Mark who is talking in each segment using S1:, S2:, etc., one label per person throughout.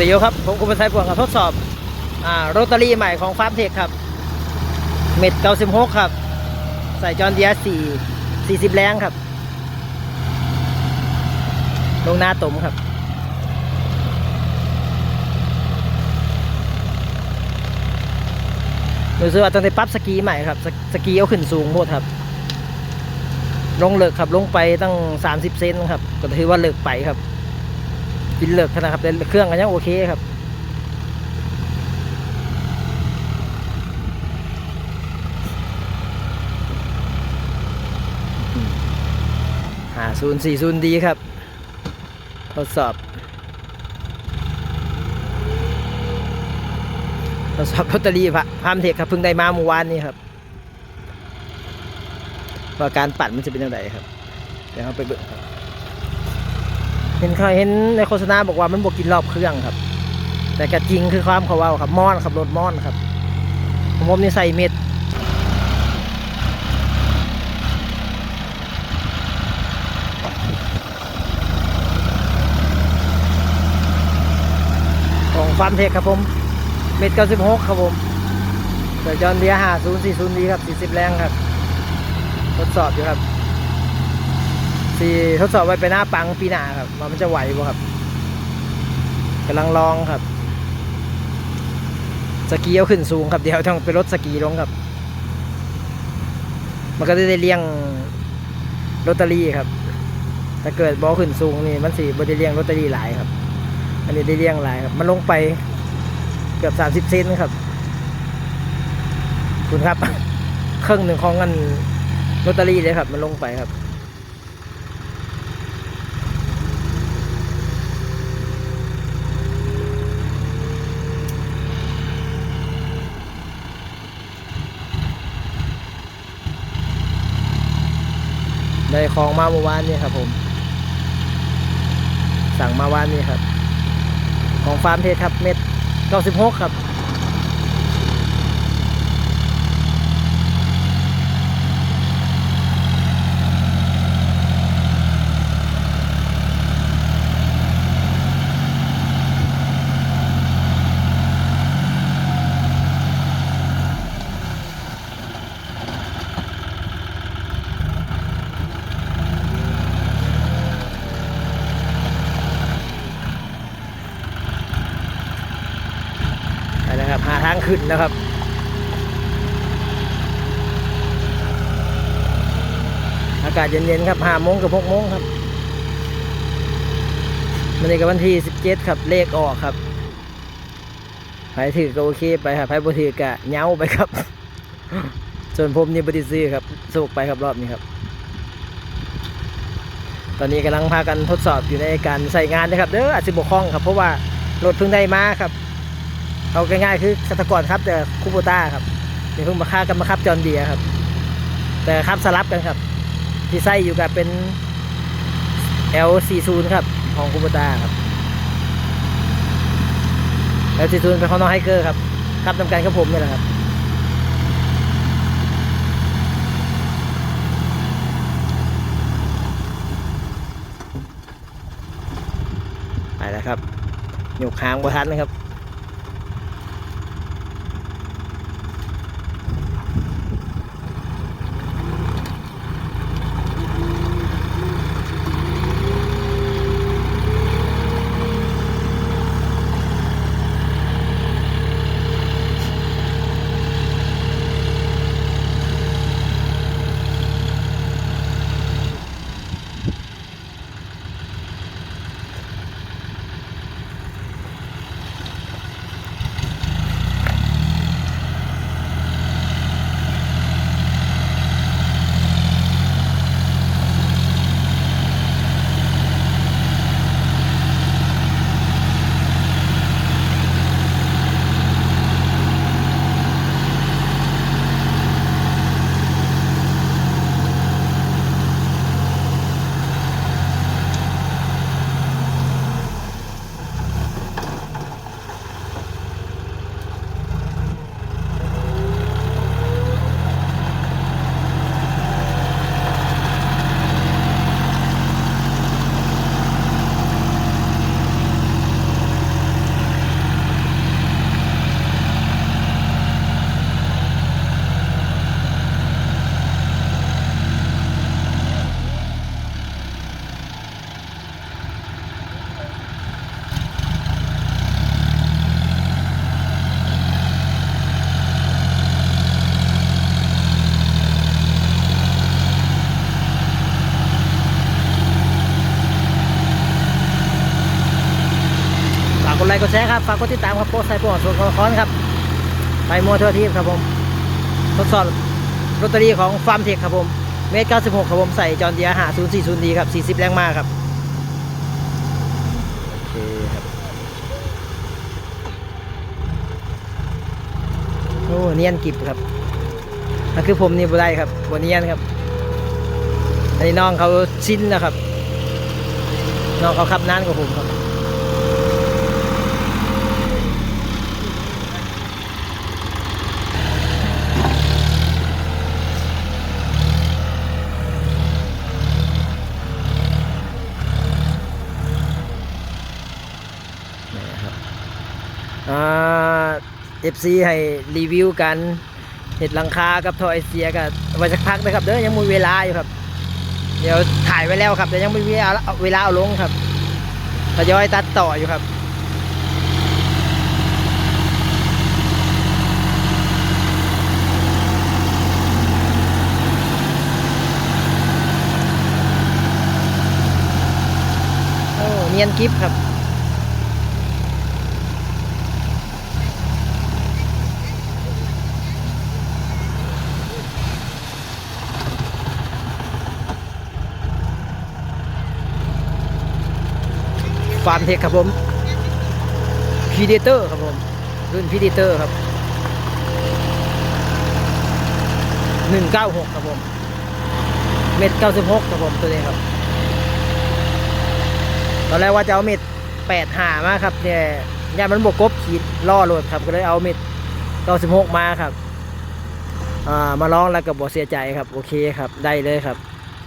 S1: สียวครับ ผมคุณประชัยพวงกับทดสอบอ่าโรตารี่ใหม่ของฟาร์มเทคครับ เม็ด96ครับ ใส่จอนเดีย4 40แรงครับ ลงหน้าตมครับรู้สึกว่าต้องได้ปรั๊บสกีใหม่ครับสสกีเอาขึ้นสูงหมดครับ ลงเลิกครับลงไปตั้ง 30 เซนครับ ก็ถือว่าเลิกไปครับ กินเลิกขนาดครับแต่เครื่องก็ยังโอเคครับหาศูนย์สี่ศูนย์ดีครับ ทดสอบ ทดสอบลอตเตอรี่พะพามเทคครับเพิ่งได้มาเมื่อวานนี้ครับว่าการปั่นมันจะเป็นยังไงครับ เดี๋ยวเราไปเบิ่งครับ เห็นเขาเห็นในโฆษณาบอกว่ามันบวกกินรอบเครื่องครับ แต่กจริงคือความเขาว่าครับม่อนครับรถม่อนครับผมนี่ใส่เม็ดของฟาร์มเทคครับผม เม็ดเก้าสิบหกครับผมเดี๋ยวจอนเดียหาศูนย์สี่ศูนย์ดีครับสี่สิบแรงครับ ทดสอบอยู่ครับ สี่ทดสอบไว้ไปหน้าปังปีหน้าครับว่ามันจะไหวบ่ครับกำลังลองครับ สกีเอาขึ้นสูงครับเดี๋ยวต้องไปรถสกีลงครับ มันก็ได้เลี้ยงลอตเตอรี่ครับถ้าเกิดบอขึ้นสูงนี่มันสีบได้เลี้ยงลอตเตอรี่หลายครับ อันนี้ได้เลี้ยงหลายครับ มันลงไปเกือบสามสิบเซนครับคุณครับ ครึ่งหนึ่งของเงินลอตเตอรี่เลยครับ มันลงไปครับ ได้ของมาเมื่อวานนี้ครับผม สั่งมาวานนี้ครับ ของฟาร์มเทสครับ เม็ด96ครับ ไปแล้วครับ หาทาง ขึ้นแล้วครับ อากาศเย็นๆครับห้าโมงกับหกโมงครับมันในกับวันที่สิบเจ็ดครับเลขออกครับใครถือก็โอเคไปครับใครบ่ถือก็เงาไปครับ ส่วนผมนี่บไดิซื้อครับสุกไปครับรอบนี้ครับ ตอนนี้กำลังพากันทดสอบอยู่ในการใส่งานนะครับ เด้ออาจจะบกคล่องครับ เพราะว่ารถเพิ่งได้มาครับ เอาง่ายๆคือสตกรครับแต่คูโบต้าครับเดี๋ยวเพิ่งมาค่ากันมาครับจอนเดียครับ แต่ครับสลับกันครับ ที่ไส้อยู่กับเป็น L40 ครับ ของคูโบต้าครับ L40 เป็นของน้องไฮเกอร์ครับครับทำการกับผมนี่แหละครับไปแล้วครับหยกหางบทันนะครับ ดแชร์ครับฝากกดติดตามครับโพสไซโปร์ส่วนคอนครับ ไปมัวทั่วทีมครับผม ทดสอบลอตเตอรี่ของฟาร์มเทคครับผม เมตร 96 ครับผมใส่จอนเดียหา040ดีครับ 40 แรงมากครับ โอเคครับ โอ้เนียนกิบครับนั่นคือผมนี่บุได้ครับบนเนียนครับ อันนี้น้องเขาชิ้นนะครับ น้องเขาขับนานกว่าผมครับ เอฟซีให้รีวิวกันเห็ดหลังคากับทอไอเสียกันไว้สักพักนะครับเด้อยังมีเวลาอยู่ครับ เดี๋ยวถ่ายไว้แล้วครับแต่ยังไม่มีเวลาเวลาเอาลงครับทยอยตัดต่ออยู่ครับโอ้เนียนกิฟครับ ฟาร์มเทคครับผมพีเดเตอร์ครับผมรุ่นพีเดเตอร์ครับหนึ่งเก้าหกครับผมเม็ดเก้าสิบหกครับผมตัวนี้ครับ ตอนแรกว่าจะเอาเม็ดแปดหามาครับเนี่ยยามันบวกกบขีดล่อโหลดครับก็เลยเอาเม็ดเก้าสิบหกมาครับอ่ามาลองแล้วกับบอเสียใจครับ โอเคครับ ได้เลยครับ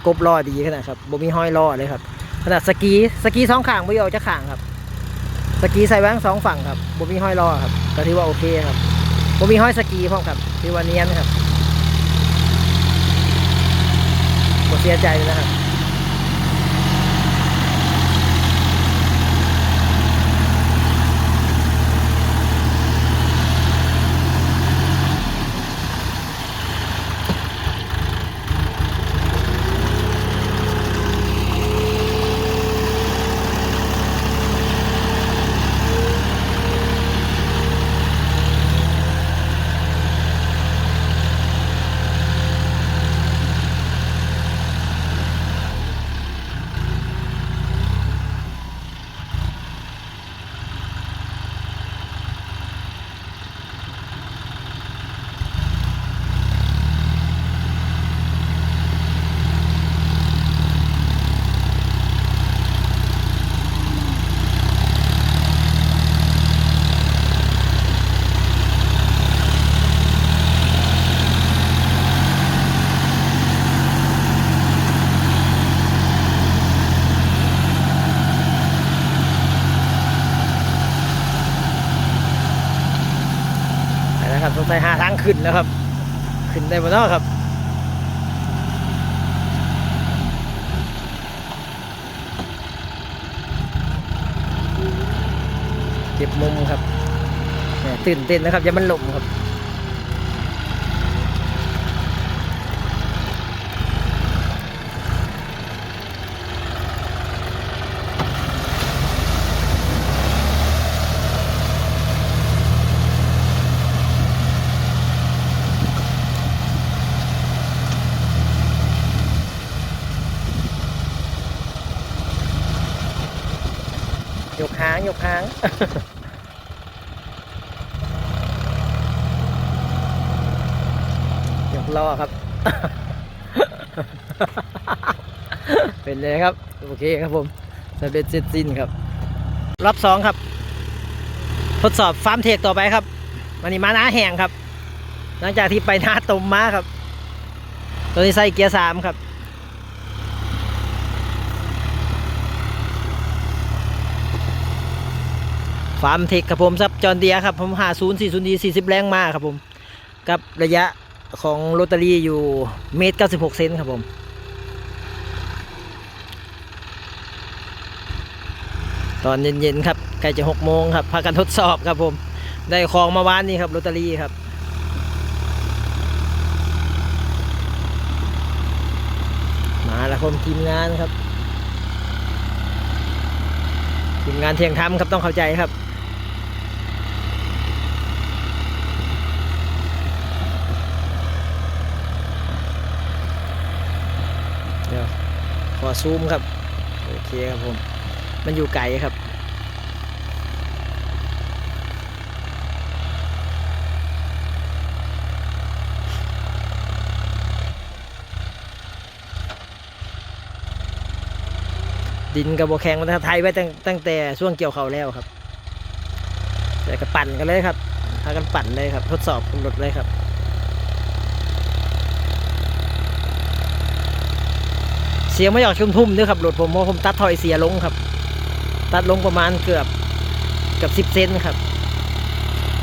S1: กบล่อดีขนาดครับบ่มีห้อยล่อเลยครับ ขนาดสกีสกีสองข้างไม่ออกจะข้างครับ สกีใส่แว้งสองฝั่งครับบ่มีห้อยล้อครับก็ถือว่าโอเคครับบ่มีห้อยสกีพร้อมครับถือว่าเนียนครับบ่เสียใจเลยนะครับ งสัยหาทางขึ้นแล้วครับ ขึ้นได้บ่เนาะครับเก็บมุมครับตื่นเต้นนะครับอย่ามันหลมครับ ยกหาง อยกหางยกล้อครับ เป็นเลยครับ โอเคครับผมสำเร็จเสร็จสิ้นครับ รอบสองครับ ทดสอบฟาร์มเทคต่อไปครับวันนี้มาหน้าแห้งครับ หลังจากที่ไปหน้าตมมาครับ ตัวนี้ใส่เกียร์สามครับ ฟาร์มเทคครับผมซับจอนเดียครับผมหาศูนย์สี่ศูนย์ดีสี่สิบแรงมากครับผมกับระยะของโรตารี่อยู่เมตรเก้าสิบหกเซนครับผมตอนเย็นๆครับใกล้จะหกโมงครับพากันทดสอบครับผม ได้ของมาวานนี้ครับโรตารี่ครับมาแล้วผมทีมงานครับทีมงานเที่ยงธรรมครับต้องเข้าใจครับ อซูมครับ โอเคครับผม มันอยู่ไกลครับ ดินกับโบแข็งมันไทยไว้ตั้งตั้งแต่ช่วงเกี่ยวเขาแล้วครับ แต่ก็ปั่นกันเลยครับพากันปั่นเลยครับ ทดสอบรถเลยครับ เสียงไม่ออกชุ่มทุ่มด้วยครับรถผมเพราะผมตัดถอยเสียลงครับ ตัดลงประมาณเกือบเกือบสิบเซนครับ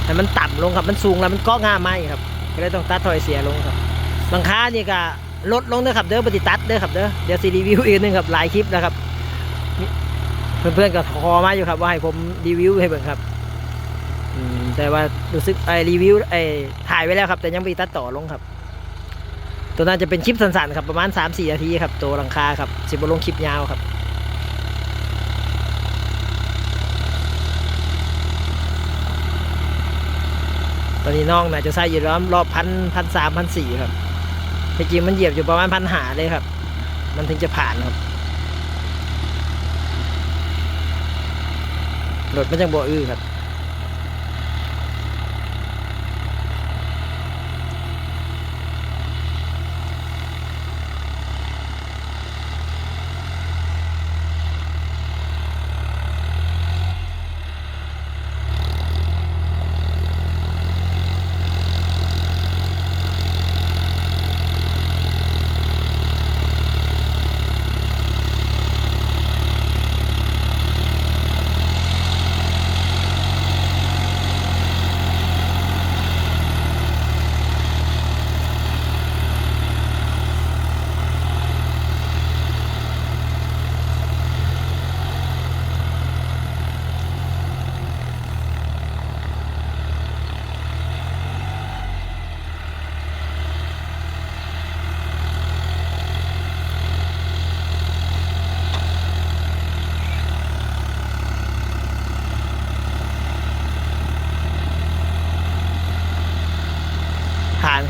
S1: ให้มันต่ำลงครับมันสูงแล้วมันเก็ง่าไม้ครับก็เลยต้องตัดถอยเสียลงครับบางค้านี่ก็ลดลงด้อครับเด้อปฏิตัดเด้อครับเด้อเดี๋ยวซีรีวิวอีกนึงครับหลายคลิปนะครับ เพื่อนๆก็ขอมาอยู่ครับว่าให้ผมรีวิวให้เบิ่งครับแต่ว่ารู้สึกไอรีวิวไอถ่ายไว้แล้วครับ แต่ยังไม่ตัดต่อลงครับ ตัวนั้นจะเป็นคลิปสั้นๆครับประมาณ 3-4นาทีครับตัวหลังคาครับสิบลงคลิปยาวครับตอนนี้น้องน่าจะใส่อยู่รอบรอบพันพันสามพันสี่ครับเมื่อกี้มันเหยียบอยู่ประมาณพันหาเลยครับ มันถึงจะผ่านครับรถมันจังบ่อื้อครับ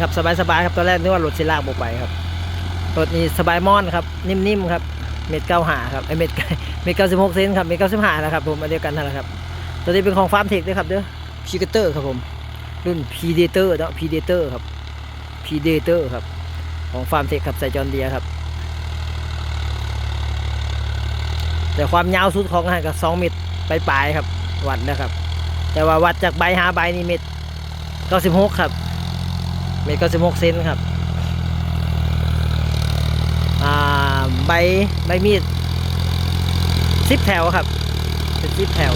S1: ครับสบายๆครับตอนแรกนึกว่ารถสิลากบกไปครับรถนี้สบายม่อนครับนิ่มๆครับเม็ดเก้าหาครับไอเม็ดเม็ดเก้าสิบหกเซนครับเม็ดเก้าสิบห้านะครับผมอันเดียวกันนั่นแหละครับ ตัวนี้เป็นของฟาร์มเทคด้วยครับเด้อพีเกเตอร์ครับผมรุ่นพีเดเตอร์เนาะพีเดเตอร์ครับพีเดเตอร์ครับ ของฟาร์มเทคครับใส่จอนเดียครับ แต่ความยาวสุดของอาหารก็สองเมตรปลายๆครับวัดนะครับ แต่ว่าวัดจากใบหาใบนี่เมตรเก้าสิบหกครับ เมตรเก้าสิบหกเซนครับใบใบมีดสิบแถวครับ เป็นสิบแถว